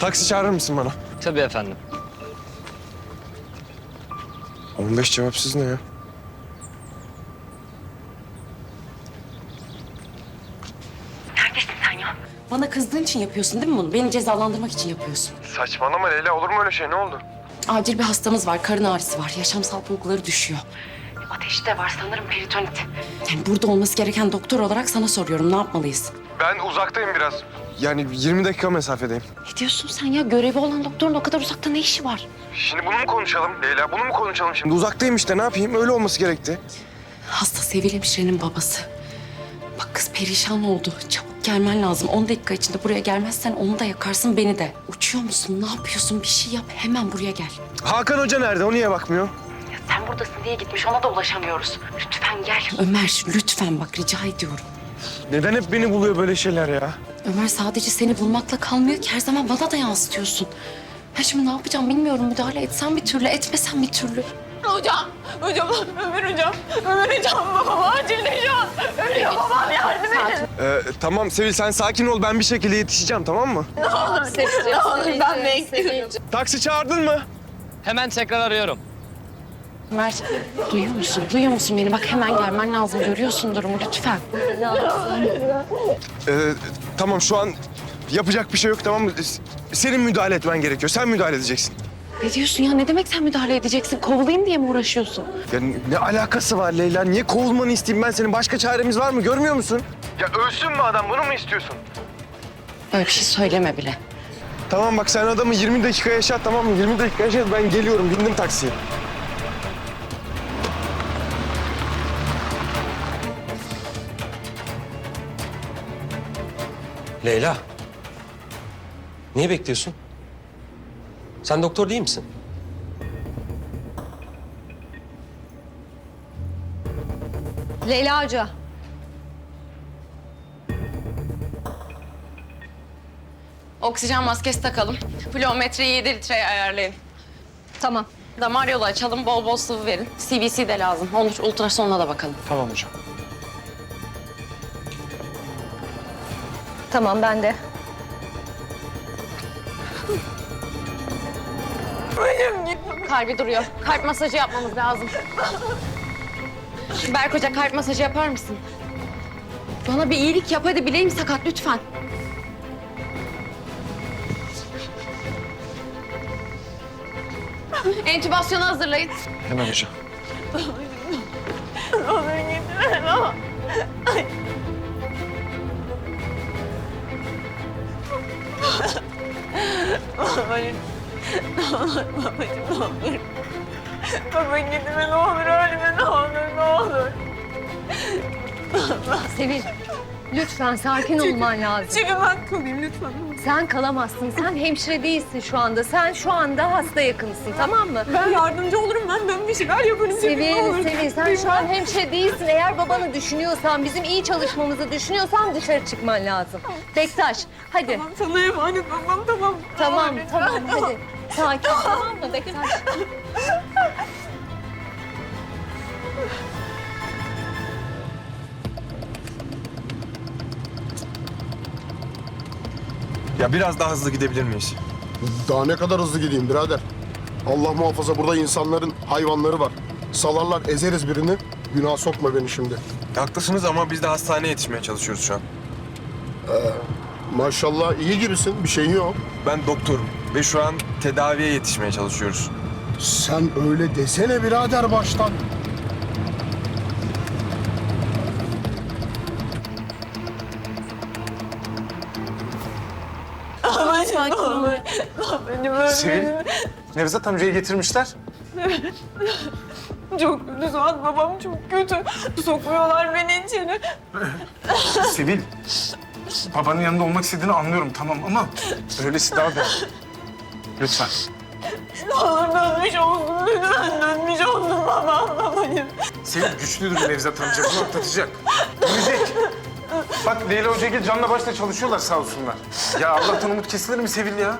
Taksi çağırır mısın bana? Tabii efendim. 15 cevapsız ne ya? Neredesin sen ya? Bana kızdığın için yapıyorsun değil mi bunu? Beni cezalandırmak için yapıyorsun. Saçmalama Leyla olur mu öyle şey ne oldu? Acil bir hastamız var, karın ağrısı var. Yaşamsal bulguları düşüyor. Ateşi de var sanırım peritonit. Yani burada olması gereken doktor olarak sana soruyorum. Ne yapmalıyız? Ben uzaktayım biraz. Yani 20 dakika mesafedeyim. Ne diyorsun sen ya? Görevi olan doktorun o kadar uzakta ne işi var? Şimdi bunu mu konuşalım Leyla? Bunu mu konuşalım şimdi? Uzaktayım işte ne yapayım? Öyle olması gerekti. Hasta Sevil hemşirenin babası. Bak kız perişan oldu. Çabuk gelmen lazım. 10 dakika içinde buraya gelmezsen onu da yakarsın beni de. Uçuyor musun? Ne yapıyorsun? Bir şey yap. Hemen buraya gel. Hakan Hoca nerede? O niye bakmıyor? Ya sen buradasın diye gitmiş. Ona da ulaşamıyoruz. Lütfen gel. Ömer lütfen bak rica ediyorum. Neden hep beni buluyor böyle şeyler ya? Ömer sadece seni bulmakla kalmıyor ki her zaman bana da yansıtıyorsun. Ben şimdi ne yapacağım bilmiyorum. Müdahale etsem bir türlü, etmesem bir türlü. Hocam, hocam, Ömer hocam, Ömer hocam, babam acilde şu an. Ölüyor babam yardım edin. Ee, tamam Sevil sen sakin ol. Ben bir şekilde yetişeceğim tamam mı? Ne olur ben bekliyorum. Taksi çağırdın mı? Hemen tekrar arıyorum. Ömer duyuyor musun? Duyuyor musun beni? Bak hemen gelmen lazım. Görüyorsun durumu lütfen. Ee, tamam şu an yapacak bir şey yok tamam mı? Senin müdahale etmen gerekiyor. Sen müdahale edeceksin. Ne diyorsun ya? Ne demek sen müdahale edeceksin? Kovulayım diye mi uğraşıyorsun? Ya ne alakası var Leyla? Niye kovulmanı isteyeyim ben senin? Başka çaremiz var mı? Görmüyor musun? Ya ölsün mü adam? Bunu mu istiyorsun? Öyle bir şey söyleme bile. Tamam bak sen adamı 20 dakika yaşat tamam mı? 20 dakika yaşat ben geliyorum. Bindim taksiye. Leyla. Niye bekliyorsun? Sen doktor değil misin? Leyla Hoca. Oksijen maskesi takalım. Pliometreyi 7 litreye ayarlayın. Tamam, Damar yolu açalım, bol bol sıvı verin. CBC de lazım. Olur, ultrasonla da bakalım. Tamam hocam. Tamam ben de. Kalbi duruyor. Kalp masajı yapmamız lazım. Berk Hoca kalp masajı yapar mısın? Bana bir iyilik yap hadi bileğim sakat lütfen. Entübasyonu hazırlayın. Hemen hocam. Baba gitme ne olur, ölme ne olur, ne olur. Sevil, lütfen sakin olman lazım. Çünkü ben kalayım lütfen. Sen kalamazsın. Sen hemşire değilsin şu anda. Sen şu anda hasta yakınsın, tamam mı? Ben yardımcı olurum, ben, ben bir şeyler yaparım. Çünkü ne olur. Sevil sen şu an hemşire değilsin. Eğer babanı düşünüyorsan, bizim iyi çalışmamızı düşünüyorsan dışarı çıkman lazım. Bektaş, hadi. Tamam, sana emanet babam, tamam. Tamam, tamam, hadi. Sakin, tamam mı Bektaş? Ya biraz daha hızlı gidebilir miyiz? Daha ne kadar hızlı gideyim birader? Allah muhafaza burada insanların hayvanları var. Salarlar ezeriz birini. Günah sokma beni şimdi. Haklısınız ama biz de hastaneye yetişmeye çalışıyoruz şu an. Maşallah iyi gibisin. Bir şeyin yok. Ben doktorum ve şu an tedaviye yetişmeye çalışıyoruz. Sen öyle desene birader baştan. Babacığım ne olur. Benim ölmedim. Nevzat amcayı getirmişler. Çok kötü Suat babam çok kötü. Sokmuyorlar beni içeri. Sevil, babanın yanında olmak istediğini anlıyorum tamam ama öylesi daha da. Lütfen. Ne olur dönmüş olsun lütfen dönmüş olsun babam babacığım. Sevil güçlüdür Nevzat amca, bunu atlatacak. Dönecek. Bak Leyla Hoca ile canla başla çalışıyorlar sağ olsunlar. Ya Allah'tan umut kesilir mi Sevil ya?